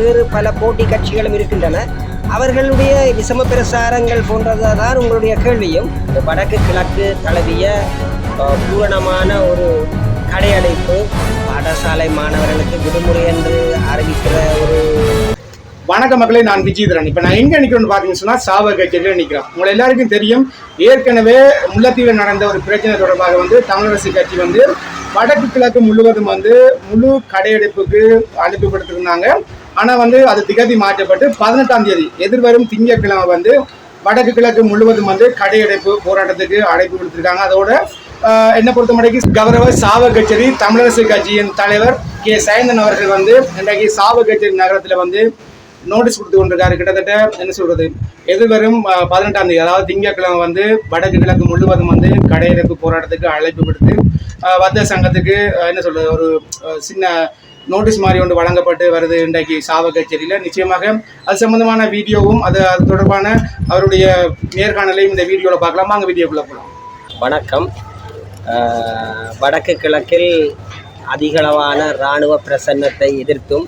வேறு பல போட்டி கட்சிகளும் இருக்கின்றன. அவர்களுடைய விசம பிரசாரங்கள் போன்றதுதான் உங்களுடைய கேள்வியும். இந்த வடக்கு கிழக்கு தழுவிய பூரணமான ஒரு கடையடைப்பு பாடசாலை மாணவர்களுக்கு விடுமுறை என்று அறிவிக்கிற ஒரு வணக்க மக்களே நான் விஜயதரன் இப்போ நான் எங்கே நிற்கிறேன்னு பார்த்தீங்கன்னு சொன்னால் சாவர் கட்சியில் நிற்கிறேன் உங்களை எல்லாருக்கும் தெரியும் ஏற்கனவே முல்லைத்தீவில் நடந்த ஒரு பிரச்சனை தொடர்பாக வந்து தமிழரசு கட்சி வந்து வடக்கு கிழக்கு முழுவதும் வந்து முழு கடையெடுப்புக்கு அனுப்பி கொடுத்துருந்தாங்க ஆனால் வந்து அது திகதி மாற்றப்பட்டு பதினெட்டாம் தேதி எதிர்வரும் திங்கட்கிழமை வந்து வடக்கு கிழக்கு முழுவதும் வந்து கடையடைப்பு போராட்டத்துக்கு அழைப்பு கொடுத்துருக்காங்க அதோட என்னை பொறுத்த மட்டும் கௌரவ சாவ கச்சேரி தமிழரசு கட்சியின் தலைவர் கே. சயந்தன் அவர்கள் வந்து இன்றைக்கு சாவ கச்சேரி நகரத்தில் வந்து நோட்டீஸ் கொடுத்து கொண்டிருக்காரு. கிட்டத்தட்ட என்ன சொல்றது? எதிர்வரும் பதினெட்டாம் தேதி அதாவது திங்கட்கிழமை வந்து வடக்கு கிழக்கு முழுவதும் வந்து கடையடைப்பு போராட்டத்துக்கு அழைப்பு விடுத்து அஹ், வர்த்தக சங்கத்துக்கு என்ன சொல்றது ஒரு சின்ன நோட்டீஸ் மாதிரி ஒன்று வழங்கப்பட்டு வருது இன்றைக்கு சாவ கச்சேரியில். நிச்சயமாக அது சம்பந்தமான வீடியோவும் அது அது தொடர்பான அவருடைய நேர்காணலையும் இந்த வீடியோவில் பார்க்கலாம். அங்கே வீடியோக்குள்ளே போகலாம் வணக்கம். வடக்கு கிழக்கில் அதிகளவான இராணுவ பிரசன்னத்தை எதிர்த்தும்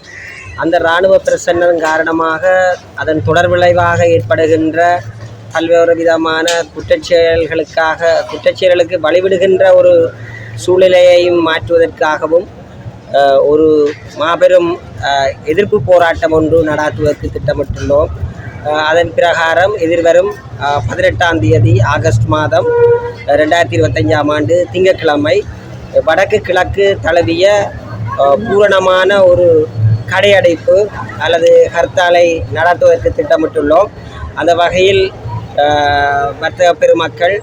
அந்த இராணுவ பிரசன்னம் காரணமாக அதன் தொடர் விளைவாக ஏற்படுகின்ற பல்வேறு விதமான குற்றச்செயல்களுக்காக குற்றச்செயல்களுக்கு வழிவிடுகின்ற ஒரு சூழ்நிலையையும் மாற்றுவதற்காகவும் ஒரு மாபெரும் எதிர்ப்பு போராட்டம் ஒன்று நடாத்துவதற்கு திட்டமிட்டுள்ளோம். அதன் பிரகாரம் எதிர்வரும் பதினெட்டாம் தேதி ஆகஸ்ட் மாதம் ரெண்டாயிரத்தி இருபத்தஞ்சாம் ஆண்டு திங்கட்கிழமை வடக்கு கிழக்கு தழுவிய பூரணமான ஒரு கடையடைப்பு அல்லது ஹர்த்தாலை நடத்துவதற்கு திட்டமிட்டுள்ளோம். அந்த வகையில் வர்த்தக பெருமக்கள்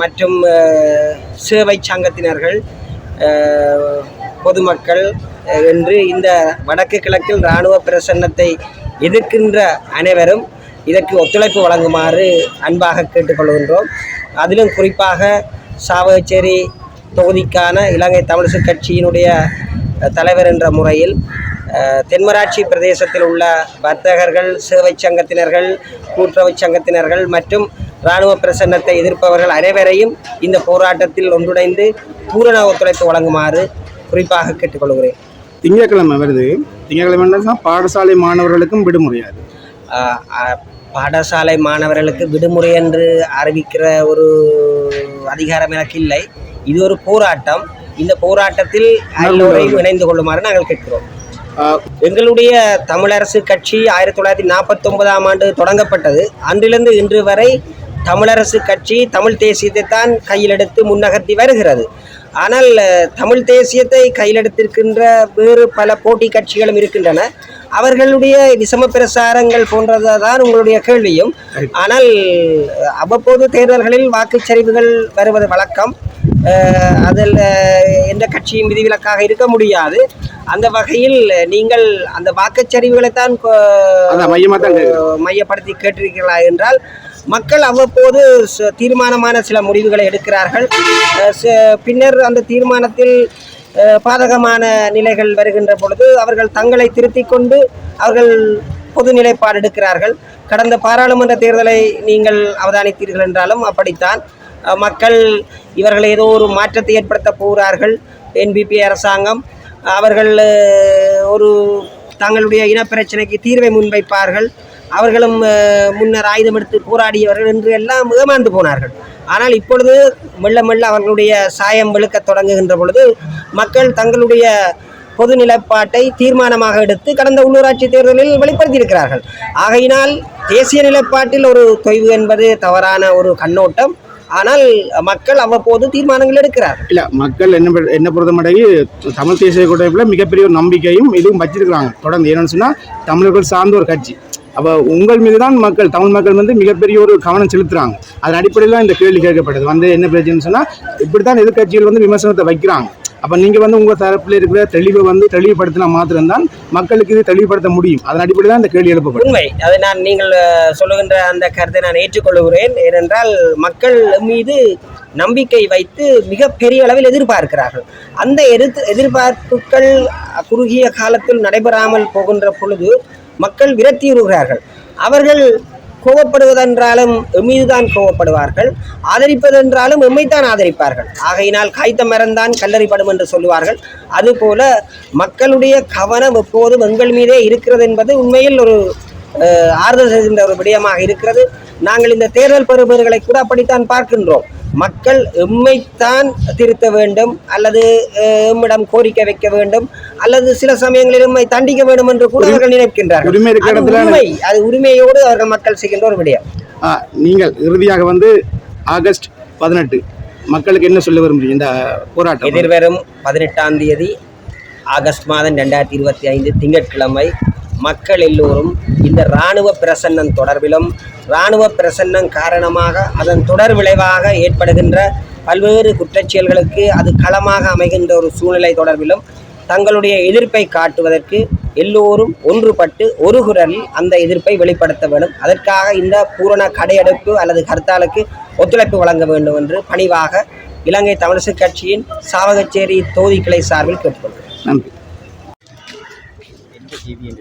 மற்றும் சேவை சங்கத்தினர்கள் பொதுமக்கள் என்று இந்த வடக்கு கிழக்கில் இராணுவ பிரசன்னத்தை எதிர்க்கின்ற அனைவரும் இதற்கு ஒத்துழைப்பு வழங்குமாறு அன்பாக கேட்டுக்கொள்கின்றோம். அதிலும் குறிப்பாக சாவகச்சேரி தொகுதிக்கான இலங்கை தமிழிசு கட்சியினுடைய தலைவர் என்ற முறையில் தென்மராட்சி பிரதேசத்தில் உள்ள வர்த்தகர்கள் சேவை சங்கத்தினர்கள் கூட்டுறவு சங்கத்தினர்கள் மற்றும் இராணுவ பிரசன்னத்தை எதிர்ப்பவர்கள் அனைவரையும் இந்த போராட்டத்தில் ஒன்றிணைந்து பூரண ஒத்துழைப்பு வழங்குமாறு குறிப்பாக கேட்டுக்கொள்கிறேன். திங்கட்கிழமை வருது. திங்கட்கிழமை பாடசாலை மாணவர்களுக்கும் விடுமுறையாது பாடசாலை மாணவர்களுக்கு விடுமுறை என்று அறிவிக்கிற ஒரு அதிகாரம் எனக்கு இல்லை. இது ஒரு போராட்டம். இந்த போராட்டத்தில் எல்லோரையும் இணைந்து கொள்ளுமாறு நாங்கள் கேட்கிறோம். எங்களுடைய தமிழரசு கட்சி ஆயிரத்தி தொள்ளாயிரத்தி நாற்பத்தி ஒன்பதாம் ஆண்டு தொடங்கப்பட்டது. அன்றிலிருந்து இன்று வரை தமிழரசு கட்சி தமிழ் தேசியத்தை தான் கையில் எடுத்து முன்னகர்த்தி வருகிறது. ஆனால் தமிழ் தேசியத்தை கையில் எடுத்திருக்கின்ற வேறு பல போட்டி கட்சிகளும் இருக்கின்றன. அவர்களுடைய விசம பிரசாரங்கள் போன்றதுதான் உங்களுடைய கேள்வியும். ஆனால் அவ்வப்போது தேர்தல்களில் வாக்குச்சரிவுகள் வருவது வழக்கம். அதில் எந்த கட்சியும் விதிவிலக்காக இருக்க முடியாது. அந்த வகையில் நீங்கள் அந்த மையமாக தான். மையப்படுத்தி கேட்டிருக்கிறீர்களா என்றால் மக்கள் அவ்வப்போது ச- தீர்மானமான சில முடிவுகளை எடுக்கிறார்கள். ச- பின்னர் அந்த தீர்மானத்தில் பாதகமான நிலைகள் வருகின்ற பொழுது அவர்கள் தங்களை திருத்தி கொண்டு அவர்கள் பொது நிலைப்பாடு எடுக்கிறார்கள். கடந்த பாராளுமன்ற தேர்தலை நீங்கள் அவதானித்தீர்கள் என்றாலும் அப்படித்தான். மக்கள் இவர்கள் ஏதோ ஒரு மாற்றத்தை ஏற்படுத்த போகிறார்கள். என்பிபி அரசாங்கம் அவர்கள் ஒரு தங்களுடைய இனப்பிரச்சனைக்கு தீர்வை முன்வைப்பார்கள். அவர்களும் முன்னர் ஆயுதம் எடுத்து போராடியவர்கள் என்று எல்லாம் ஏமாந்து போனார்கள். ஆனால் இப்பொழுது மெல்ல மெல்ல அவர்களுடைய சாயம் விழுக்க தொடங்குகின்ற பொழுது மக்கள் தங்களுடைய பொது நிலைப்பாட்டை தீர்மானமாக எடுத்து கடந்த உள்ளூராட்சி தேர்தலில் வெளிப்படுத்தியிருக்கிறார்கள். ஆகையினால் தேசிய நிலைப்பாட்டில் ஒரு தொய்வு என்பது தவறான ஒரு கண்ணோட்டம். ஆனால் மக்கள் அவ்வப்போது தீர்மானங்கள் எடுக்கிறார். இல்ல மக்கள் என்ன என்ன பொறுத்த தமிழ் தேசிய கூட்டமைப்பில் மிகப்பெரிய ஒரு நம்பிக்கையும் இதுவும் வச்சிருக்கிறாங்க. தொடர்ந்து என்னன்னு சொன்னால் தமிழர்கள் சார்ந்த ஒரு கட்சி. அப்போ உங்கள் மீது தான் மக்கள் தமிழ் மக்கள் வந்து மிகப்பெரிய ஒரு கவனம் செலுத்துகிறாங்க அதன் அடிப்படையில் தான் இந்த கேள்வி கேட்கப்பட்டது வந்து என்ன பிரச்சனைன்னு சொன்னால் இப்படி தான் எதிர்க்கட்சிகள் வந்து விமர்சனத்தை வைக்கிறாங்க. அப்போ நீங்கள் வந்து உங்கள் தரப்பில் இருக்கிற தெளிவை வந்து தெளிவுபடுத்தினா மாத்திரம்தான் மக்களுக்கு இது தெளிவுபடுத்த முடியும். அதன் அடிப்படையில் தான் இந்த கேள்வி எழுப்பப்படும் உண்மை. அதை நான் நீங்கள் சொல்லுகின்ற அந்த கருத்தை நான் ஏற்றுக்கொள்கிறேன். ஏனென்றால் மக்கள் மீது நம்பிக்கை வைத்து மிக பெரிய அளவில் எதிர்பார்க்கிறார்கள். அந்த எதிர்த்து எதிர்பார்ப்புகள் குறுகிய காலத்தில் நடைபெறாமல் போகின்ற பொழுது மக்கள் விரக்தியுறுகிறார்கள் அவர்கள் கோவப்படுவதென்றாலும் மீதுதான் கோவப்படுவார்கள். ஆதரிப்பதென்றாலும் எம்மைத்தான் ஆதரிப்பார்கள். ஆகையினால் காய்த்த மரந்தான் கல்லறிப்படும் என்று சொல்லுவார்கள். அதுபோல மக்களுடைய கவனம் எப்போதும் எங்கள் மீதே இருக்கிறது என்பது உண்மையில் ஒரு ஆறுதல் செய்கின்ற ஒரு விடயமாக இருக்கிறது. நாங்கள் இந்த தேர்தல் பெறுபவர்களை கூட அப்படித்தான் பார்க்கின்றோம். மக்கள் எம்மைத்தான் திருத்த வேண்டும் அல்லது எம்மிடம் கோரிக்கை வைக்க வேண்டும் அல்லது சில சமயங்களில் எம்மை தண்டிக்க வேண்டும் என்று கூட அவர்கள் நினைக்கின்றார்கள். உரிமை அது உரிமையோடு அவர்கள் மக்கள் செய்கின்ற ஒரு விடயம். நீங்கள் இறுதியாக வந்து ஆகஸ்ட் பதினெட்டு மக்களுக்கு என்ன சொல்ல விரும்புறீங்க? இந்த போராட்டம் எதிர்வரும் பதினெட்டாம் தேதி ஆகஸ்ட் மாதம் ரெண்டாயிரத்தி இருபத்தி ஐந்து திங்கட்கிழமை மக்கள் எல்லோரும் இந்த இராணுவ பிரசன்னம் தொடர்பிலும் இராணுவ பிரசன்னம் காரணமாக அதன் தொடர் விளைவாக ஏற்படுகின்ற பல்வேறு குற்றச்செயல்களுக்கு அது களமாக அமைகின்ற ஒரு சூழ்நிலை தொடர்பிலும் தங்களுடைய எதிர்ப்பை காட்டுவதற்கு எல்லோரும் ஒன்றுபட்டு ஒரு குரலில் அந்த எதிர்ப்பை வெளிப்படுத்த வேண்டும். அதற்காக இந்த பூரண கடையெடுப்பு அல்லது ஹர்த்தாலுக்கு ஒத்துழைப்பு வழங்க வேண்டும் என்று பணிவாக இலங்கை தமிழிசை கட்சியின் சாவகச்சேரி தொகுதி கிளை சார்பில் கேட்டுக்கொள்கிறேன். நன்றி. deviant